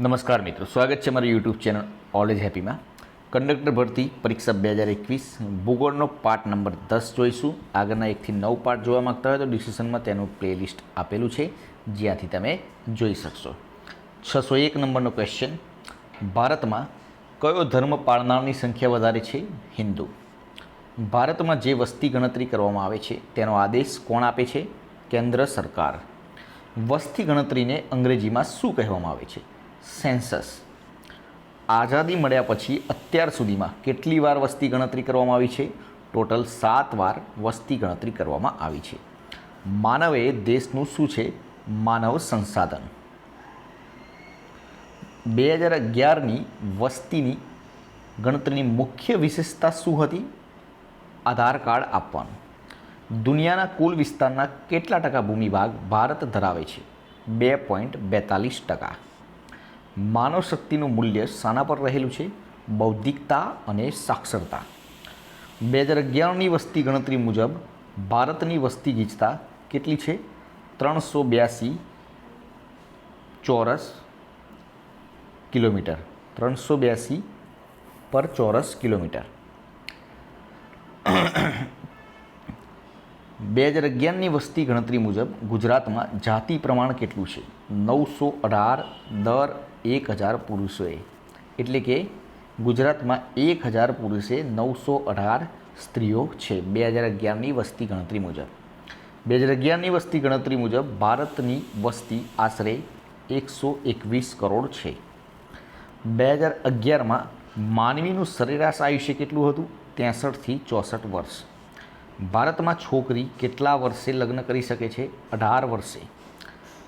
નમસ્કાર મિત્રો, સ્વાગત છે મારી યુટ્યુબ ચેનલ ઓલેજ હેપીમાં કંડક્ટર ભરતી પરીક્ષા બે હજાર એકવીસ, ભૂગોળનો પાર્ટ નંબર દસ જોઈશું. આગળના એકથી નવ પાર્ટ જોવા માગતા હોય તો ડિસ્ક્રિપ્શનમાં તેનું પ્લેલિસ્ટ આપેલું છે, જ્યાંથી તમે જોઈ શકશો. છસો એક નંબરનો ક્વેશ્ચન ભારતમાં કયો ધર્મ પાળનારની સંખ્યા વધારે છે? હિન્દુ. ભારતમાં જે વસ્તી ગણતરી કરવામાં આવે છે, તેનો આદેશ કોણ આપે છે? કેન્દ્ર સરકાર. વસ્તી ગણતરીને અંગ્રેજીમાં શું કહેવામાં આવે છે? સેન્સસ. આઝાદી મળ્યા પછી અત્યાર સુધીમાં કેટલી વાર વસ્તી ગણતરી કરવામાં આવી છે? ટોટલ સાત વાર વસ્તી ગણતરી કરવામાં આવી છે. માનવ દેશનું શું છે? માનવ સંસાધન. બે હજાર અગિયારની વસ્તીની ગણતરીની મુખ્ય વિશેષતા શું હતી? આધાર કાર્ડ આપવાનું. દુનિયાના કુલ વિસ્તારના કેટલા ટકા ભૂમિભાગ ભારત ધરાવે છે? બે પોઈન્ટ બેતાલીસ ટકા. માનવ શક્તિનું મૂલ્ય શાના પર રહેલું છે, બૌદ્ધિકતા અને સાક્ષરતા. બે હજાર અગિયારની વસ્તી ગણતરી મુજબ ભારતની વસ્તી ગીચતા કેટલી છે? ત્રણસો બ્યાસી ચોરસ કિલોમીટર. ત્રણસો બ્યાસી પર ચોરસ કિલોમીટર. બે હજાર અગિયારની વસ્તી ગણતરી મુજબ ગુજરાતમાં જાતિ પ્રમાણ કેટલું છે? નવસો અઢાર દર એક હજાર પુરુષોએ. એટલે કે ગુજરાતમાં એક હજાર પુરુષે નવસો અઢાર સ્ત્રીઓ છે, બે હજાર અગિયારની વસ્તી ગણતરી મુજબ. બે હજાર અગિયારની વસ્તી ગણતરી મુજબ ભારતની વસ્તી આશરે એકસો એકવીસ કરોડ છે. બે હજાર અગિયારમાં માનવીનું સરેરાશ આયુષ્ય કેટલું હતું? ત્રેસઠથી ચોસઠ વર્ષ. ભારતમાં છોકરી કેટલા વર્ષે લગ્ન કરી શકે છે? અઢાર વર્ષે.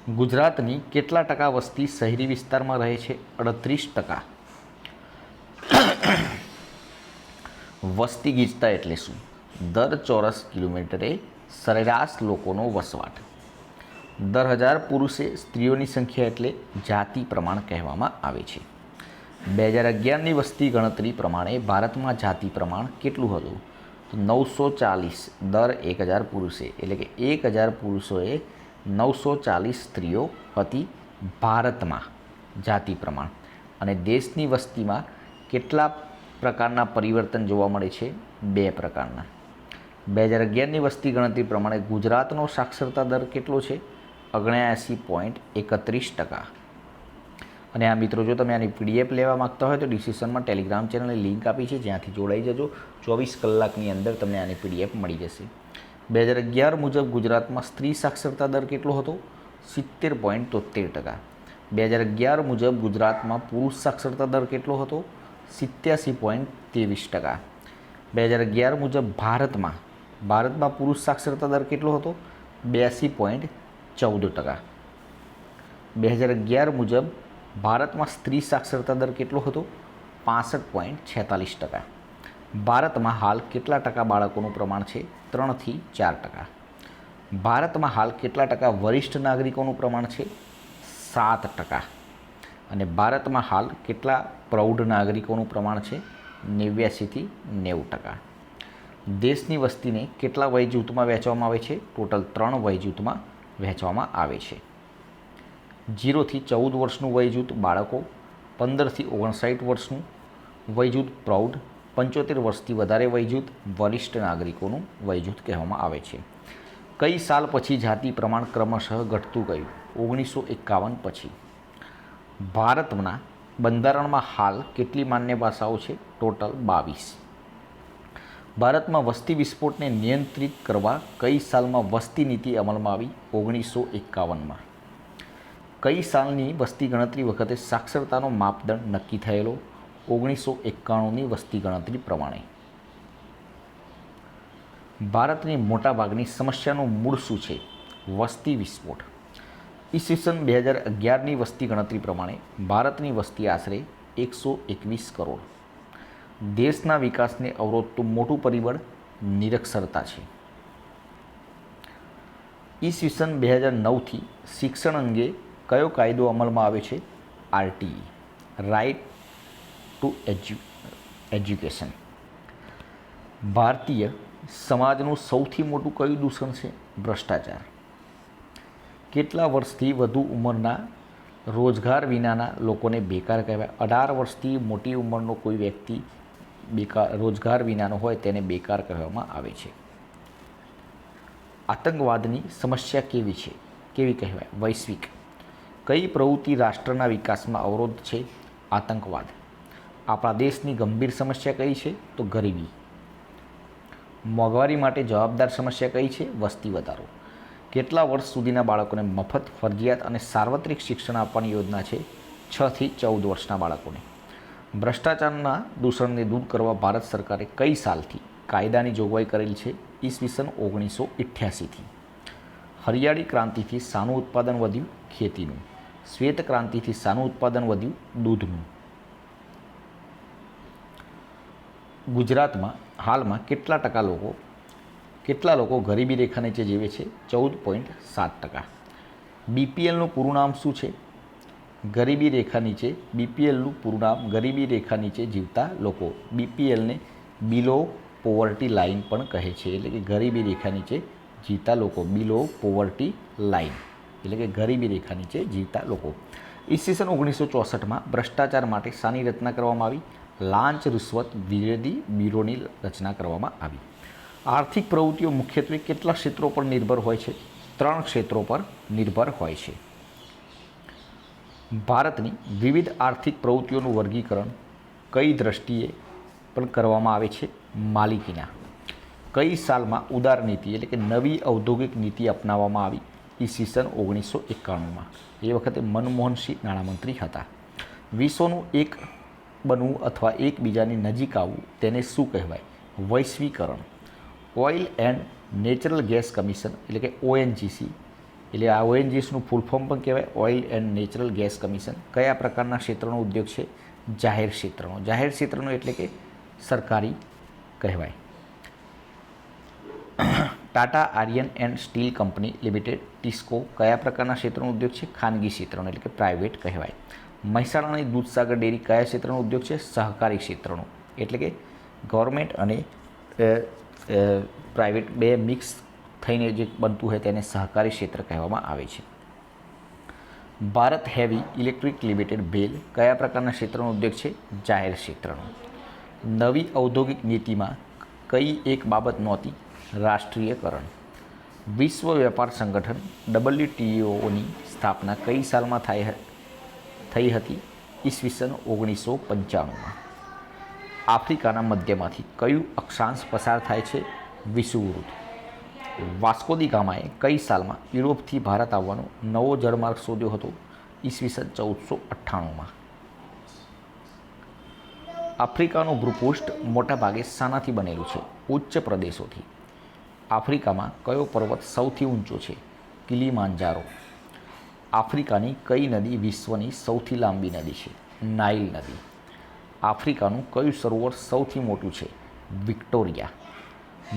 ગુજરાતની કેટલા ટકા વસ્તી શહેરી વિસ્તારમાં રહે છે? અડત્રીસ ટકા. વસ્તી ગીચતા એટલે શું? દર ચોરસ કિલોમીટરે સરેરાશ લોકોનો વસવાટ. દર હજાર પુરુષે સ્ત્રીઓની સંખ્યા એટલે જાતિ પ્રમાણ કહેવામાં આવે છે. બે હજાર અગિયારની વસ્તી ગણતરી પ્રમાણે ભારતમાં જાતિ પ્રમાણ કેટલું હતું? તો નવસો ચાલીસ દર એક હજાર પુરુષે, એટલે કે એક હજાર પુરુષોએ નવસો ચાલીસ સ્ત્રીઓ હતી ભારતમાં જાતિ પ્રમાણ. અને દેશની વસ્તીમાં કેટલા પ્રકારના પરિવર્તન જોવા મળે છે? બે પ્રકારના. બે હજાર અગિયારની વસ્તી ગણતરી પ્રમાણે ગુજરાતનો સાક્ષરતા દર કેટલો છે? ઓગણ્યાએંસી પોઈન્ટ એકત્રીસ ટકા. અને આ મિત્રો, જો તમે આની પીડીએફ લેવા માગતા હોય તો ડિસ્ક્રિપ્શનમાં ટેલિગ્રામ ચેનલની લિંક આપી છે. જ્યાંથી જોડાઈ જજો. ચોવીસ કલાકની અંદર તમને આની પીડીએફ મળી જશે. બે હજાર અગિયાર મુજબ ગુજરાતમાં સ્ત્રી સાક્ષરતા દર કેટલો હતો? સિત્તેર પોઈન્ટ તોતેર ટકા. બે હજાર અગિયાર મુજબ ગુજરાતમાં પુરુષ સાક્ષરતા દર કેટલો હતો? સિત્યાસી પોઈન્ટ ત્રેવીસ ટકા. બે હજાર અગિયાર મુજબ ભારતમાં ભારતમાં પુરુષ સાક્ષરતા દર કેટલો હતો? બ્યાસી પોઈન્ટ ચૌદ ટકા. બે હજાર અગિયાર મુજબ ભારતમાં સ્ત્રી સાક્ષરતા દર કેટલો હતો? પાસઠ પોઈન્ટ છેતાલીસ ટકા. ભારતમાં હાલ કેટલા ટકા બાળકોનું પ્રમાણ છે? ત્રણથી ચાર ટકા. ભારતમાં હાલ કેટલા ટકા વરિષ્ઠ નાગરિકોનું પ્રમાણ છે? સાત ટકા. અને ભારતમાં હાલ કેટલા પ્રૌઢ નાગરિકોનું પ્રમાણ છે? નેવ્યાસીથી નેવું ટકા. દેશની વસ્તીને કેટલા વય જૂથમાં વહેંચવામાં આવે છે? ટોટલ ત્રણ વય જૂથમાં વહેંચવામાં આવે છે. જીરોથી ચૌદ વર્ષનું વયજૂથ બાળકો, પંદરથી ઓગણસાઠ વર્ષનું વયજૂથ પ્રૌઢ પંચોતેર વર્ષથી વધારે વયજૂથ વરિષ્ઠ નાગરિકોનું વયજૂથ કહેવામાં આવે છે. કઈ સાલ પછી જાતિ પ્રમાણ ક્રમશઃ ઘટતું ગયું? ઓગણીસો એકાવન પછી. ભારતના બંધારણમાં હાલ કેટલી માન્ય ભાષાઓ છે? ટોટલ બાવીસ. ભારતમાં વસ્તી વિસ્ફોટને નિયંત્રિત કરવા કઈ સાલમાં વસ્તી નીતિ અમલમાં આવી? ઓગણીસો એકાવનમાં. કઈ સાલની વસ્તી ગણતરી વખતે સાક્ષરતાનો માપદંડ નક્કી થયેલો? ઓગણીસો એકાણુંની વસ્તી ગણતરી પ્રમાણે. ભારતની મોટાભાગની સમસ્યાનું મૂળ શું છે? વસ્તી વિસ્ફોટ. ઈસવીસન બે હજાર અગિયારની વસ્તી ગણતરી પ્રમાણે ભારતની વસ્તી આશરે એકસો એકવીસ કરોડ. દેશના વિકાસને અવરોધતું મોટું પરિબળ, નિરક્ષરતા છે. ઈસવીસન બે હજાર નવથી શિક્ષણ અંગે કયો કાયદો અમલમાં આવે છે? RTE. Right to edu education ભારતીય સમાજનું સૌથી મોટું કયું દૂષણ છે? ભ્રષ્ટાચાર. કેટલા વર્ષથી વધુ ઉંમરના રોજગાર વિનાના લોકોને બેકાર કહેવાય. અઢાર વર્ષથી મોટી ઉંમરનો કોઈ વ્યક્તિ બેકાર, રોજગાર વિનાનો હોય તેને બેકાર કહેવામાં આવે છે. આતંકવાદની સમસ્યા કેવી છે? કેવી કહેવાય? વૈશ્વિક. કઈ પ્રવૃત્તિ રાષ્ટ્રના વિકાસમાં અવરોધ છે? આતંકવાદ. આપણા દેશની ગંભીર સમસ્યા કઈ છે? તો ગરીબી. મોંઘવારી માટે જવાબદાર સમસ્યા કઈ છે? વસ્તી વધારો. કેટલા વર્ષ સુધીના બાળકોને મફત ફરજિયાત અને સાર્વત્રિક શિક્ષણ આપવાની યોજના છે? છથી ચૌદ વર્ષના બાળકોને. ભ્રષ્ટાચારના દૂષણને દૂર કરવા ભારત સરકારે કઈ સાલથી કાયદાની જોગવાઈ કરેલી છે? ઈસવીસન ઓગણીસો અઠ્યાસીથી હરિયાળી ક્રાંતિથી સાનું ઉત્પાદન વધ્યું ખેતીનું. શ્વેત ક્રાંતિથી સાનું ઉત્પાદન વધ્યું દૂધનું. ગુજરાતમાં હાલમાં કેટલા ટકા લોકો, કેટલા લોકો ગરીબી રેખા નીચે જીવે છે? ચૌદ પોઈન્ટ સાત ટકા. બીપીએલનું પૂરું નામ શું છે? ગરીબી રેખા નીચે બીપીએલનું પૂરું નામ ગરીબી રેખા નીચે જીવતા લોકો. બીપીએલને બિલો પોવર્ટી લાઇન પણ કહે છે. એટલે કે ગરીબી રેખા નીચે જીવતા લોકો. બિલો પોવર્ટી લાઇન એટલે કે ગરીબી રેખા નીચે જીવતા લોકો. ઈસવીસન ઓગણીસો ચોસઠમાં ભ્રષ્ટાચાર માટે સાની રચના કરવામાં આવી. લાંચ રુશ્વત વિરોધી બ્યુરોની રચના કરવામાં આવી. આર્થિક પ્રવૃત્તિઓ મુખ્યત્વે કેટલા ક્ષેત્રો પર નિર્ભર હોય છે? ત્રણ ક્ષેત્રો પર નિર્ભર હોય છે. ભારતની વિવિધ આર્થિક પ્રવૃત્તિઓનું વર્ગીકરણ કઈ દ્રષ્ટિએ પણ કરવામાં આવે છે? માલિકીના. કઈ સાલમાં ઉદાર નીતિ એટલે કે નવી ઔદ્યોગિક નીતિ અપનાવવામાં આવી? ઈસવીસન ઓગણીસો એકાણુંમાં. એ વખતે મનમોહનસિંહ નાણામંત્રી હતા. વિશ્વનું એક બનવું અથવા એકબીજાની નજીક આવવું, તેને શું કહેવાય? વૈશ્વિકરણ. Oil and natural gas commission, એટલે કે ઓએનજીસી. એટલે આ ઓએનજીસીનું ફૂલ ફોર્મ પણ કહેવાય, oil and natural gas commission. કયા પ્રકારના ક્ષેત્રનો ઉદ્યોગ છે? જાહેર ક્ષેત્રનો. જાહેર ક્ષેત્રનો એટલે કે સરકારી કહેવાય. Tata iron and steel company limited, TISCO, કયા પ્રકારના ક્ષેત્રનો ઉદ્યોગ છે? ખાનગી ક્ષેત્રનો, એટલે કે પ્રાઇવેટ કહેવાય. મહેસાણાની દૂધસાગર ડેરી કયા ક્ષેત્રનો ઉદ્યોગ છે? સહકારી ક્ષેત્રનો. એટલે કે ગવર્મેન્ટ અને પ્રાઇવેટ બે મિક્સ થઈને જે બનતું હોય તેને સહકારી ક્ષેત્ર કહેવામાં આવે છે. Bharat heavy electric limited BHEL કયા પ્રકારના ક્ષેત્રનો ઉદ્યોગ છે? જાહેર ક્ષેત્રનો. નવી ઔદ્યોગિક નીતિમાં કઈ એક બાબત નહોતી? રાષ્ટ્રીયકરણ. વિશ્વ વેપાર સંગઠન ડબલ્યુટીઓની સ્થાપના કઈ સાલમાં થાય થઈ હતી ઈસવીસન ઓગણીસો પંચાણુંમાં. આફ્રિકાના મધ્યમાંથી કયું અક્ષાંશ પસાર થાય છે? વિષુવૃત વાસ્કોદી ગામાએ કઈ સાલમાં યુરોપથી ભારત આવવાનો નવો જળમાર્ગ શોધ્યો હતો? ઈસવીસન ચૌદસો અઠ્ઠાણુંમાં. આફ્રિકાનું ભૂપૃષ્ઠ મોટાભાગે શાનાથી બનેલું છે, ઉચ્ચ પ્રદેશોથી. આફ્રિકામાં કયો પર્વત સૌથી ઊંચો છે? કિલીમાંજારો આફ્રિકાની કઈ નદી વિશ્વની સૌથી લાંબી નદી છે? નાઇલ નદી. આફ્રિકાનું કયું સરોવર સૌથી મોટું છે? વિક્ટોરિયા.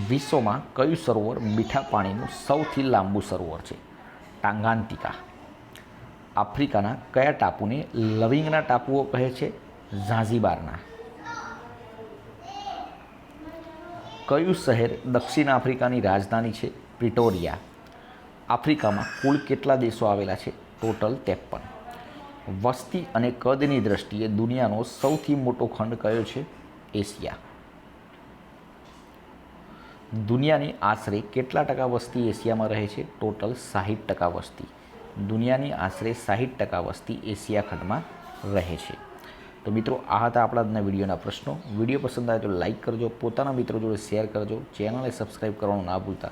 વિશ્વમાં કયું સરોવર મીઠા પાણીનું સૌથી લાંબુ સરોવર છે? ટાંગાન્તિકા. આફ્રિકાના કયા ટાપુને લવિંગના ટાપુઓ કહે છે? ઝાંઝીબારના. કયું શહેર દક્ષિણ આફ્રિકાની રાજધાની છે? પ્રિટોરિયા. આફ્રિકામાં કુલ કેટલા દેશો આવેલા છે? ટોટલ ત્રેપન. વસ્તી અને કદની દ્રષ્ટિએ દુનિયાનો સૌથી મોટો ખંડ કયો છે? એશિયા. દુનિયાની આશરે કેટલા ટકા વસ્તી એશિયામાં રહે છે? ટોટલ સાહીઠ ટકા વસ્તી. દુનિયાની આશરે સાહીઠ ટકા વસ્તી એશિયા ખંડમાં રહે છે. તો મિત્રો, આ હતા આપણા આજના વિડીયોના પ્રશ્નો. વીડિયો પસંદ આવે તો લાઇક કરજો, પોતાના મિત્રો જોડે શેર કરજો. ચેનલને સબસ્ક્રાઈબ કરવાનું ના ભૂલતા.